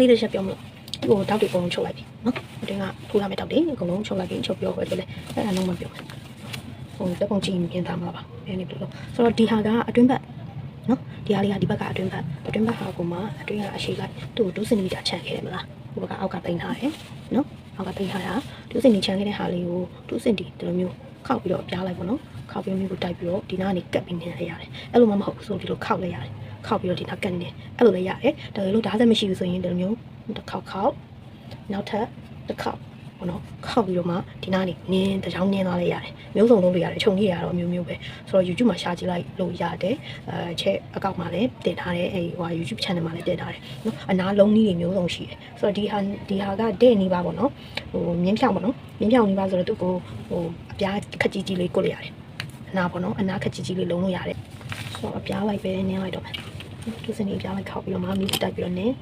လေးတစ်ချက်ပြောမလို့ဟိုတောက်တွေအကုန်လုံးချုပ်လိုက်ပြီနော်အတွင်းကထိုးရမယ့်တောက်တွေအကုန်လုံးချုပ်လိုက်ပြီချုပ်ပြောပဲပြောလဲအဲ့ဒါလုံးမပြောဟိုတက်ပုံကြည့်မြင်သားမှာပါအဲ့ဒီလိုလို့ဆိုတော့ဒီဟာကအတွင်းဘက်နော်ဒီဟာလေးကဒီဘက်ကအတွင်းဘက်အတွင်းဘက်ဟာကမှအတွင်းကအရှိလိုက်သူ့ကို2စင်တီမီတာချန်ခဲ့တယ်မလားဟိုဘက်ကအောက်ကတိန်ထားတယ်နော်အောက်ကတိန်ထားတာ2စင်တီချန်ခဲ့တဲ့ဟာလေးကို2စင်တီဒီလိုမျိုး ခောက်ပြီးတော့ပြားလိုက်ပေါ့နော်ခောက်ပြီးမျိုးကိုတိုက်ပြီးတော့ဒီနားကနေကတ်ပြီးနေရရတယ်အဲ့လိုမှမဟုတ်ဘူးဆိုဒီလိုခောက်လိုက်ရတယ်ခောက်ပြီးတော့ဒီနားကတ်နေတယ်အဲ့လိုလည်းရတယ်ဒါပေမဲ့လို့ဒါသက်မရှိဘူးဆိုရင်ဒီလိုမျိုးတစ်ခေါက်ခေါက်နောက်ထပ်တစ်ခေါက် ပေါ့နော်ခောက်ပြီးတော့မှဒီနားနေနင်းတစ်ချောင်းနင်းသွားလိုက်ရတယ်မျိုးစုံလုံးတွေရတယ်ခြုံကြီးရတော့မျိုးမျိုးပဲဆိုတော့ YouTube မှာရှာကြည့်လိုက်လို့ရတယ်အဲချက်အကောင့်မှာလည်းတင်ထားတယ်အဲဟို YouTube channel မှာလည်းတင်ထားတယ်နော်အနာလုံးကြီးတွေမျိုးစုံရှိတယ်ဆိုတော့ဒီဟာဒီဟာကတဲ့နေပါပေါ့နော်ဟိုမြင်းဖြောင်ပေါ့နော်မြင်းဖြောင်နေပါဆိုတော့သူ့ကိုဟိုအပြားခက်ကြီးကြီးလေးကိုလိုက်ရတယ်အနာပေါ့နော်အနာခက်ကြီးကြီးလေးလုံးလို့ရတယ်ဆိုတော့အပြားလိုက်ပဲနင်းလိုက်တော့မယ်သူစနေအပြားလိုက်ခောက်ပြီးတော့မှမီးတိုက်ပြီးတော့နင်း